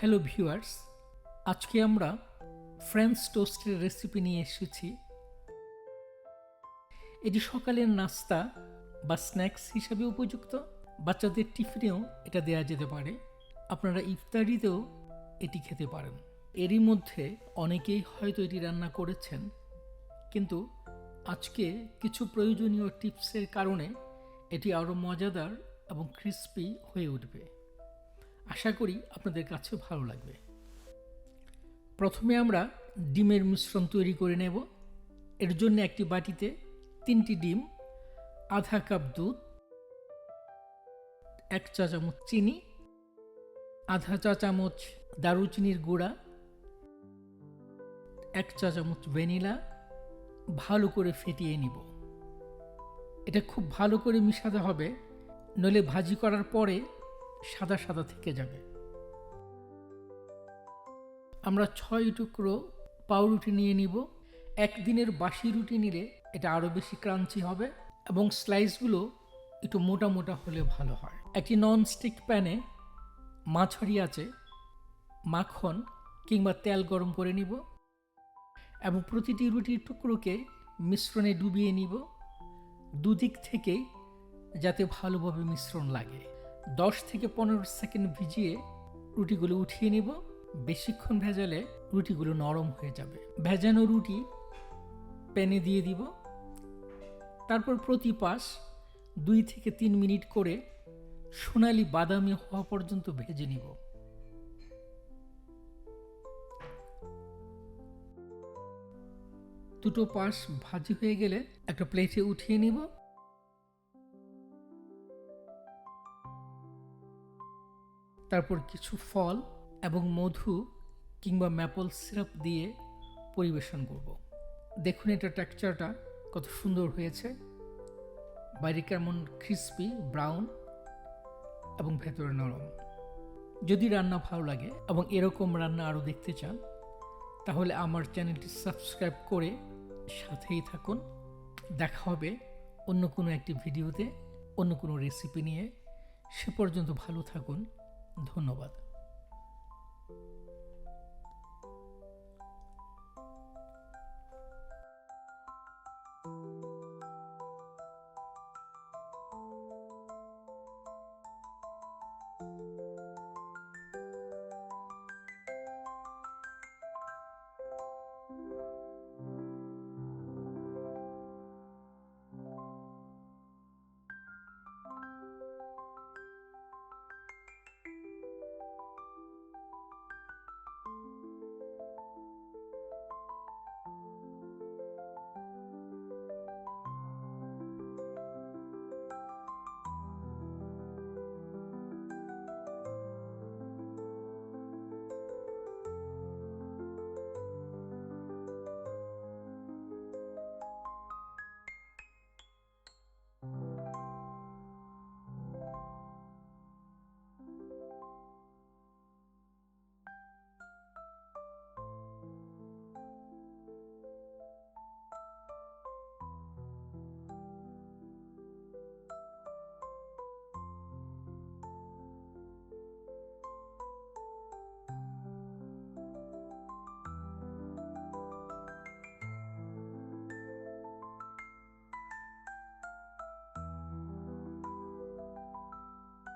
Hello viewers আজকে আমরা French টোস্টের recipe নিয়ে এসেছি। এটি সকালের নাস্তা বা স্ন্যাক্স হিসাবে উপযুক্ত। বাচ্চাদের টিফিনেও এটা দেওয়া যেতে পারে। আপনারা ইফতারিতেও এটি খেতে পারেন। এরই মধ্যে অনেকেই হয়তো এটি রান্না করেছেন। কিন্তু আজকে কিছু প্রয়োজনীয় টিপসের কারণে এটি আরও মজাদার এবং ক্রিস্পি হয়ে উঠবে। আশা করি আপনাদের কাছে ভালো লাগবে। প্রথমে আমরা ডিমের মিশ্রণ তৈরি করে নেব। এর জন্য একটি বাটিতে তিনটি ডিম, আধা কাপ দুধ, এক চা চামচ চিনি, আধা চা চামচ দারুচিনির গুঁড়া, এক চা চামচ ভ্যানিলা ভালো করে ফেটিয়ে নিব। এটা খুব ভালো করে মিশাতে হবে, নইলে ভাজি করার পরে সাদা সাদা থেকে যাবে। আমরা ছয় টুকরো পাউরুটি নিয়ে নিব। একদিনের বাসি রুটি নিলে এটা আরও বেশি ক্রাঞ্চি হবে এবং স্লাইসগুলো একটু মোটা মোটা হলে ভালো হয়। একটি নন স্টিক প্যানে মাছারি আছে, মাখন কিংবা তেল গরম করে নিব এবং প্রতিটি রুটির টুকরোকে মিশ্রণে ডুবিয়ে নিব। দুদিক থেকেই যাতে ভালোভাবে মিশ্রণ লাগে। দশ থেকে পনেরো সেকেন্ড ভিজিয়ে রুটিগুলো উঠিয়ে নিব। বেশিক্ষণ ভেজালে রুটিগুলো নরম হয়ে যাবে। ভেজানো রুটি প্যানে দিয়ে দিব। তারপর প্রতি পাশ দুই থেকে তিন মিনিট করে সোনালি বাদামি হওয়া পর্যন্ত ভেজে নিব। দুটো পাশ ভাজি হয়ে গেলে একটা প্লেটে উঠিয়ে নিব। তারপর কিছু ফল এবং মধু কিংবা ম্যাপল সিরাপ দিয়ে পরিবেশন করব। দেখুন এটা টেক্সচারটা কত সুন্দর হয়েছে। বাইরে কেমন ক্রিসপি ব্রাউন এবং ভেতরে নরম। যদি রান্না ভালো লাগে এবং এরকম রান্না আরও দেখতে চান, তাহলে আমার চ্যানেলটি সাবস্ক্রাইব করে সাথেই থাকুন। দেখা হবে অন্য কোনো একটি ভিডিওতে, অন্য কোনো রেসিপি নিয়ে। সে পর্যন্ত ভালো থাকুন। ধন্যবাদ